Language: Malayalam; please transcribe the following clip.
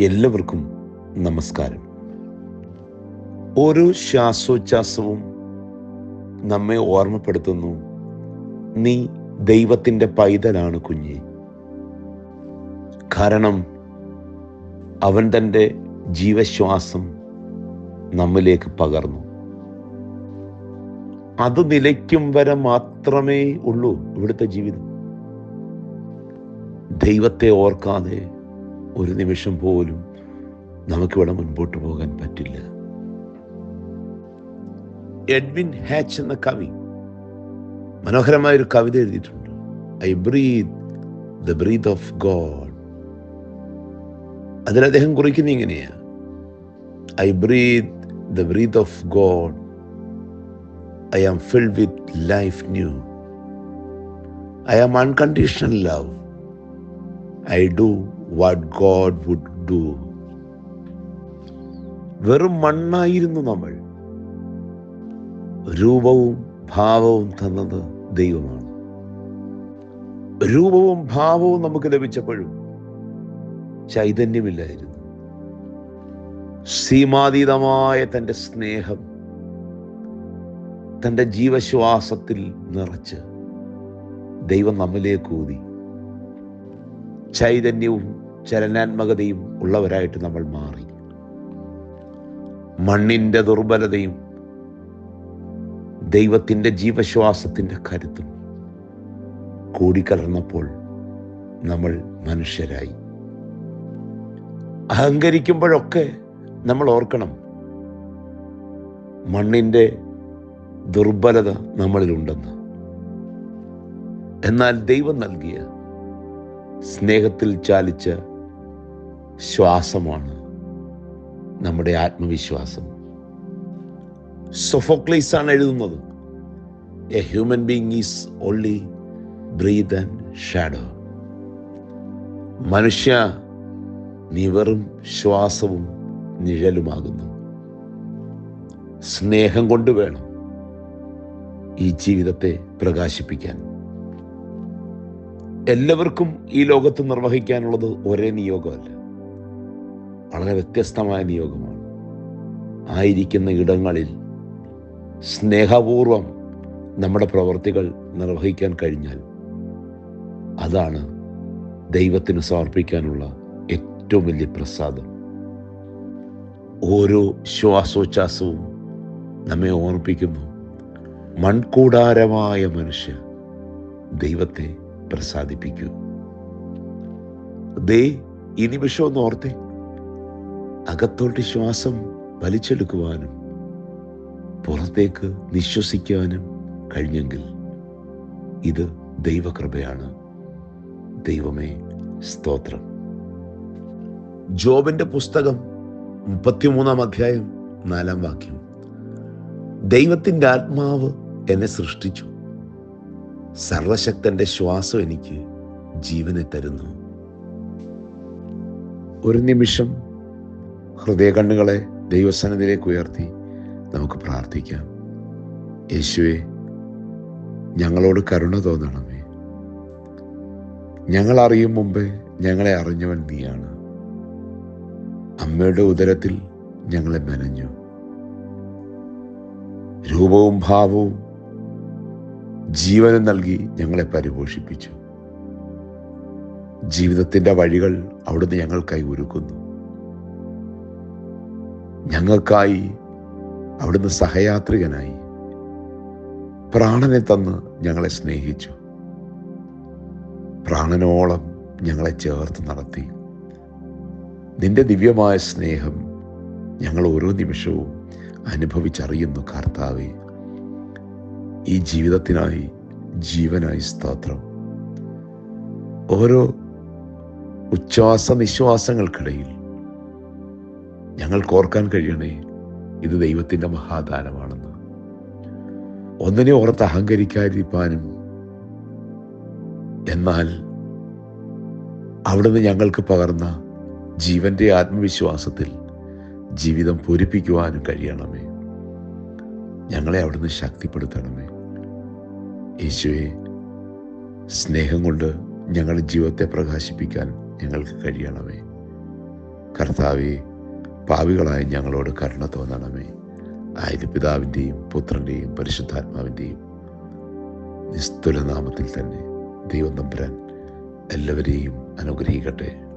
എല്ലാവർക്കും നമസ്കാരം. ഓരോ ശ്വാസോച്ഛ്വാസവും നമ്മെ ഓർമ്മപ്പെടുത്തുന്നു. നീ ദൈവത്തിന്റെ പൈതലാണ് കുഞ്ഞെ. കാരണം അവൻ തന്റെ ജീവശ്വാസം നമ്മിലേക്ക് പകർന്നു. അത് നിലയ്ക്കും വരെ മാത്രമേ ഉള്ളൂ ഇവിടുത്തെ ജീവിതം. ദൈവത്തെ ഓർക്കാതെ ഒരു നിമിഷം പോലും നമുക്കിവിടെ മുൻപോട്ട് പോകാൻ പറ്റില്ല. എഡ്വിൻ ഹാച്ച് എന്ന കവി മനോഹരമായ ഒരു കവിത എഴുതിയിട്ടുണ്ട്. I breathe the breath of God. അതിൽ അദ്ദേഹം കുറിക്കുന്ന ഇങ്ങനെയാ. I breathe the breath of God. I am filled with life new. I am unconditional love. I do what God would do വെറും മണ്ണായിരുന്നു നമ്മൾ. രൂപവും ഭാവവും തന്നത് ദൈവമാണ്. രൂപവും ഭാവവും നമുക്ക് ലഭിച്ചപ്പോഴും ചൈതന്യമില്ലായിരുന്നു. സീമാതീതമായ തന്റെ സ്നേഹം തന്റെ ജീവശ്വാസത്തിൽ നിറച്ച് ദൈവം നമ്മിലേക്ക് ഊതി. ചൈതന്യവും ചലനാത്മകതയും ഉള്ളവരായിട്ട് നമ്മൾ മാറി. മണ്ണിന്റെ ദുർബലതയും ദൈവത്തിന്റെ ജീവശ്വാസത്തിന്റെ കരുത്തും കൂടിക്കലർന്നപ്പോൾ നമ്മൾ മനുഷ്യരായി. അഹങ്കരിക്കുമ്പോഴൊക്കെ നമ്മൾ ഓർക്കണം മണ്ണിന്റെ ദുർബലത നമ്മളിലുണ്ടെന്ന്. എന്നാൽ ദൈവം നൽകിയ സ്നേഹത്തിൽ ചാലിച്ച ശ്വാസമാണ് നമ്മുടെ ആത്മവിശ്വാസം. സൊഫോക്ലീസ് ആണ് എഴുതുന്നത്. A human being is only breath and shadow മനുഷ്യ നീ വെറും ശ്വാസവും നിഴലുമാകുന്നു. സ്നേഹം കൊണ്ട് വേണം ഈ ജീവിതത്തെ പ്രകാശിപ്പിക്കാൻ. എല്ലാവർക്കും ഈ ലോകത്ത് നിർവഹിക്കാനുള്ളത് ഒരേ നിയോഗമല്ല. വളരെ വ്യത്യസ്തമായ നിയോഗമാണ്. ആയിരിക്കുന്ന ഇടങ്ങളിൽ സ്നേഹപൂർവം നമ്മുടെ പ്രവർത്തികൾ നിർവഹിക്കാൻ കഴിഞ്ഞാൽ അതാണ് ദൈവത്തിന് സമർപ്പിക്കാനുള്ള ഏറ്റവും വലിയ പ്രസാദം. ഓരോ ശ്വാസോച്ഛാസവും നമ്മെ ഓർമ്മിപ്പിക്കുന്നു. മൺകൂടാരമായ മനുഷ്യ ദൈവത്തെ പ്രസാദിപ്പിക്കൂ. ദേ ഈ നിമിഷം ഒന്ന് ഓർത്തേ. അകത്തോട്ട് ശ്വാസം വലിച്ചെടുക്കുവാനും പുറത്തേക്ക് നിശ്വസിക്കാനും കഴിഞ്ഞെങ്കിൽ ഇത് ദൈവകൃപയാണ്. ദൈവമേ സ്തോത്രം. ജോബിന്റെ പുസ്തകം മുപ്പത്തിമൂന്നാം അധ്യായം നാലാം വാക്യം. ദൈവത്തിന്റെ ആത്മാവ് എന്നെ സൃഷ്ടിച്ചു. സർവശക്തന്റെ ശ്വാസം എനിക്ക് ജീവനെ തരുന്നു. ഒരു നിമിഷം ഹൃദയകണ്ണുകളെ ദൈവസന്നിധിയിലേക്ക് ഉയർത്തി നമുക്ക് പ്രാർത്ഥിക്കാം. യേശുവെ ഞങ്ങളോട് കരുണ തോന്നണമേ. ഞങ്ങൾ അറിയും മുമ്പേ ഞങ്ങളെ അറിഞ്ഞവൻ നീയാണ്. അമ്മയുടെ ഉദരത്തിൽ ഞങ്ങളെ മെനഞ്ഞു. രൂപവും ഭാവവും ജീവനം നൽകി ഞങ്ങളെ പരിപോഷിപ്പിച്ചു. ജീവിതത്തിന്റെ വഴികൾ അവിടുന്ന് ഞങ്ങൾക്കായി ഒരുക്കുന്നു ഞങ്ങൾക്കായി അവിടുന്ന് സഹയാത്രികനായി പ്രാണനെ തന്ന് ഞങ്ങളെ സ്നേഹിച്ചു. പ്രാണനോളം ഞങ്ങളെ ചേർത്ത് നടത്തി. നിന്റെ ദിവ്യമായ സ്നേഹം ഞങ്ങൾ ഓരോ നിമിഷവും അനുഭവിച്ചറിയുന്നു കർത്താവെ. ഈ ജീവിതത്തിനായി ജീവനായി സ്തോത്രം. ഓരോ ഉച്ഛ്വാസ നിശ്വാസങ്ങൾക്കിടയിൽ ഞങ്ങൾക്ക് ഓർക്കാൻ കഴിയണേ ഇത് ദൈവത്തിന്റെ മഹാദാനമാണെന്ന്. ഒന്നിനെ ഓർത്ത് അഹങ്കരിക്കാതിരിക്കാനും എന്നാൽ അവിടുന്ന് ഞങ്ങൾക്ക് പകർന്ന ജീവന്റെ ആത്മവിശ്വാസത്തിൽ ജീവിതം പൂരിപ്പിക്കുവാനും കഴിയണമേ. ഞങ്ങളെ അവിടുന്ന് ശക്തിപ്പെടുത്തണമേ. യേശുവെ സ്നേഹം കൊണ്ട് ഞങ്ങളുടെ ജീവിതത്തെ പ്രകാശിപ്പിക്കാൻ ഞങ്ങൾക്ക് കഴിയണമേ. കർത്താവെ പാവികളായ ഞങ്ങളോട് കരുണ തോന്നണമേ. ആയത് പിതാവിന്റെയും പുത്രന്റെയും പരിശുദ്ധാത്മാവിന്റെയും നിസ്തുലനാമത്തിൽ തന്നെ ദൈവം തമ്പുരാൻ എല്ലാവരെയും അനുഗ്രഹിക്കട്ടെ.